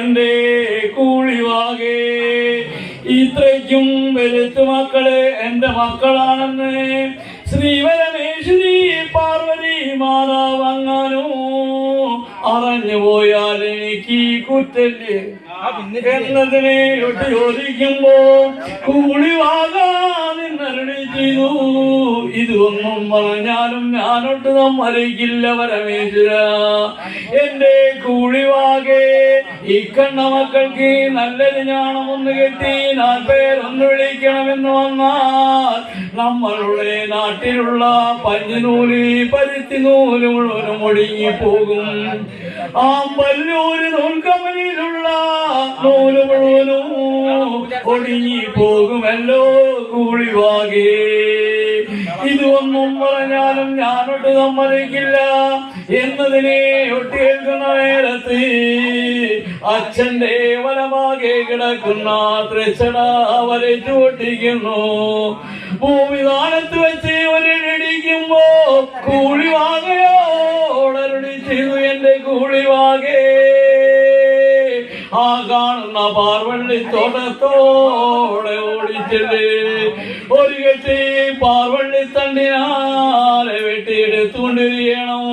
എന്റെ കൂളിവാകെ ഇത്രയ്ക്കും വെളുത്തു മക്കൾ എന്റെ മക്കളാണെന്ന് ശ്രീവരമേശ്വരി പാർവതി മാതാവങ്ങാനോ അറിഞ്ഞു പോയാൽ എനിക്ക് കുറ്റല്ലേ? എന്നതിനെ ഒട്ട് ചോദിക്കുമ്പോ കൂളിവാകാനിന്നരുളി ചെയ്തു. ഇതൊന്നും പറഞ്ഞാലും ഞാനൊട്ട് സമ്മതിക്കില്ല പരമേശ്വര. എന്റെ കൂളിവാകെ ഈ കണ്ണ മക്കൾക്ക് നല്ലൊരു ഞാണമൊന്ന് കെട്ടി നാൽപ്പേരൊന്ന് വിളിക്കണമെന്ന് വന്നാൽ നമ്മളുടെ നാട്ടിലുള്ള പഞ്ഞുനൂൽ പരുത്തി നൂൽ മുഴുവനും ഒടുങ്ങി പോകും ആ പല്ലൂര് നൂൽക്കമ്പനിയിലുള്ള നൂൽ മുഴുവനും ഒടുങ്ങി പോകുമല്ലോ കൂളിവാകെ ഇതൊന്നും പറഞ്ഞാലും ഞാനൊട്ട് സമ്മതിക്കില്ല. എന്നതിനെ ഒട്ടിയേൽക്കുന്ന നേരത്ത് അച്ഛന്റെ വലമാകെ കിടക്കുന്ന തൃച്ചട വരച്ചു ഒട്ടിക്കുന്നു ഭൂമിദാനത്ത് വെച്ച് ഒരിടിക്കുമ്പോ കൂളിവാകയോടരുടി കാണുന്ന പാർവള്ളി തോട്ടത്തോടെ ഓടിച്ചത് ഒരു കെട്ടി പാർവള്ളി തണ്ടിനാലെ വെട്ടിയെടുത്തുകൊണ്ടിരിക്കണം.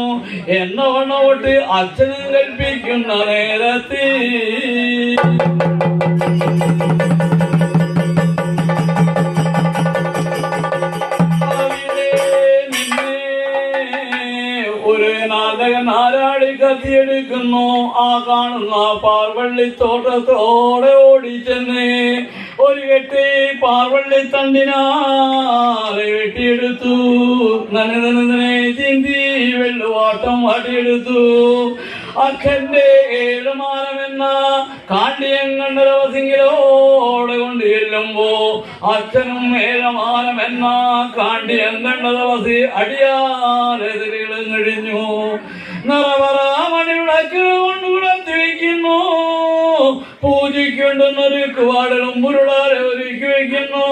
എന്ന വണ്ണോട്ട് അച്ഛനും കൽപ്പിക്കുന്ന നേരത്തിൽ. കത്തിയെടുക്കുന്നു ആ കാണുന്ന പാർവള്ളി ഓടി ഓടിച്ചെന്ന് ഒരു കെട്ടി പാർവള്ളി തണ്ടിനാലെ വെട്ടിയെടുത്തു നനനനെ ചിന്തി വെള്ളുവാട്ടം വാട്ടിയെടുത്തു. അച്ഛന്റെ ഏഴുമാനമെന്ന കാണ്ടിയങ്കണ്ടവസിങ്കിലോടെ കൊണ്ട് ചെല്ലുമ്പോ അച്ഛനും ഏഴമാനമെന്ന കാണ്ടിയങ്കണ്ടവസി അടിയാലെതിരികളും കഴിഞ്ഞു നിറവറ മണിവിളക്ക് കൊണ്ട് കുളത്തി വയ്ക്കുന്നു പൂജയ്ക്കുണ്ടെന്നൊരു കുവാടലും മുരുളാരെ ഒരുക്കി വയ്ക്കുന്നു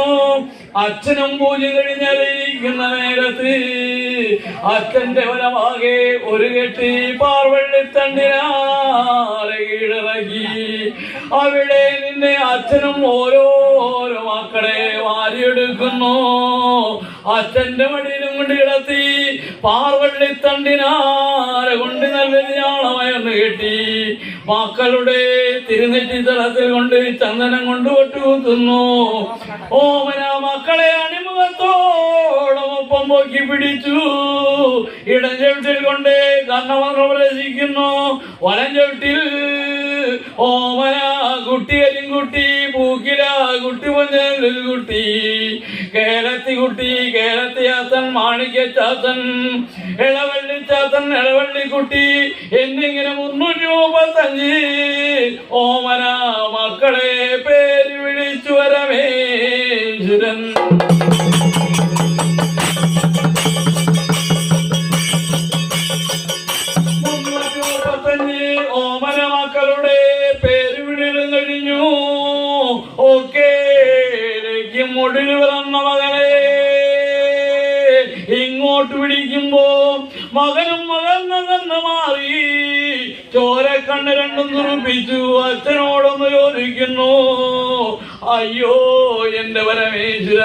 അച്ഛനും പൂജ കഴിഞ്ഞറിയിക്കുന്ന നേരത്ത് അച്ഛന്റെ ഫലമാകെ ഒരു കെട്ടി പാർവള്ളിത്തണ്ടിനാലെ കീഴിറക്കി. അവിടെ നിന്നെ അച്ഛനും ഓരോരോ മക്കളെ വാരിയെടുക്കുന്നു. അച്ഛന്റെ മടിയിലും കൊണ്ട് കിടത്തി പാർവള്ളിത്തണ്ടിനാലെ കൊണ്ട് നല്ല ഞാളമയർന്ന് കെട്ടി മക്കളുടെ തിരുനെറ്റി തലത്തിൽ കൊണ്ട് ചന്ദനം കൊണ്ട് ഒട്ടുകുത്തുന്നു. ഓമന മക്കളെ അണിമുഖത്തോടൊപ്പം പൊക്കി പിടിച്ചു. ഇടം ചവിട്ടിൽ കൊണ്ട് കർണവർ പ്രവേശിക്കുന്നു. വലം ചവിട്ടിൽ ഓമന കുട്ടി അരിൻകുട്ടി പൂക്കില കുട്ടി പൊഞ്ചൽ കുട്ടി കേരളത്തി കുട്ടി കേരളത്തി ചാത്തൻ മാണിക്യ ചാത്തൻ ഇളവള്ളി ചാസൻ ഇളവള്ളി കുട്ടി എന്നിങ്ങനെ മുന്നൂറ്റി മുപ്പത്തഞ്ച് ഓമന മക്കളെ പേര് വിളിച്ചു വരമേശ്വരൻ മുന്നൂറ്റി മുപ്പത്തഞ്ച് ഇങ്ങോട്ട് പിടിക്കുമ്പോ മകനും മകൻ തന്നെ മാറി ചോരക്കണ്ണ് രണ്ടും തുറപ്പിച്ചു. അച്ഛനോടൊന്ന് ചോദിക്കുന്നു അയ്യോ എന്റെ പരമേശ്വര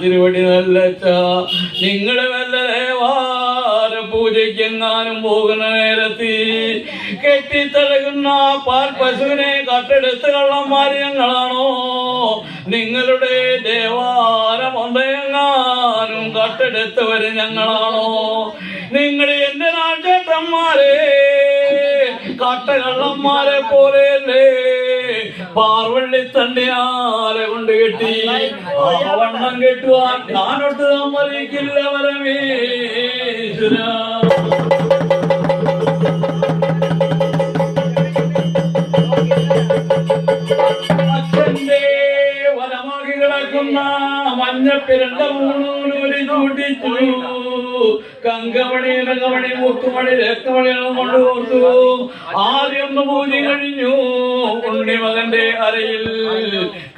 തിരുവടി നല്ലച്ച നിങ്ങളെ വല്ല ദേവാര പൂജയ്ക്ക് എങ്ങാനും പോകുന്ന നേരത്ത് കെട്ടിത്തലകുന്ന പാൽ പശുവിനെ കട്ടെടുത്ത് കള്ളന്മാര് ഞങ്ങളാണോ? നിങ്ങളുടെ ദേവാരം ഒന്നെങ്ങാനും കട്ടെടുത്തവര് ഞങ്ങളാണോ? നിങ്ങൾ എന്റെ നാട്ടേട്ടന്മാരെ കാട്ടകള്ളന്മാരെ പോലെയല്ലേ? പാർവള്ളി തണ്ടിയാലെ കൊണ്ട് കെട്ടി വണ്ണം കെട്ടുവാൻ ഞാനൊട്ട് സമ്മതിക്കില്ല പരമേശ്വര. അച്ഛന്റെ വലമാകി കിടക്കുന്ന മഞ്ഞപ്പിരണ്ട മൂന്നൂരി ചൂട്ടിച്ചു കങ്കമണി രംഗമണി മുത്തുമണി രക്തമണികളും കൊണ്ട് ആദ്യം പൂജി കഴിഞ്ഞു. ഉണ്ണിമകന്റെ അരയിൽ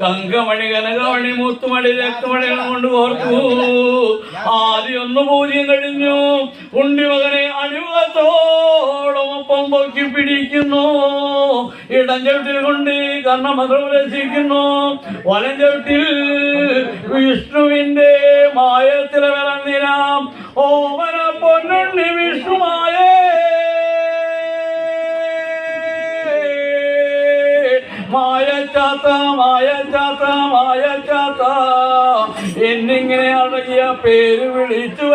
കങ്കമണി കനകമണി മുത്തുമണി രക്തമണി കൊണ്ട് ഓർത്തു. ആദ്യം ഒന്ന് പൂജ്യം കഴിഞ്ഞു. ഉണ്ണിമകനെ അനുഭവത്തോടൊപ്പം പൊക്കി പിടിക്കുന്നു. ഇടഞ്ചവിട്ടിൽ കൊണ്ട് കർണമകൾ രസിക്കുന്നു. വലം ചവിട്ടിൽ വിഷ്ണുവിന്റെ മായത്തില വിളന്നിരാം. ഓമന പൊന്നുണ്ണി വിഷ്ണുമായേ മായച്ചാത്ത മായച്ചാത്ത മായച്ചാത്ത. എന്നിങ്ങനെ അടങ്ങിയ പേര് വിളിച്ചു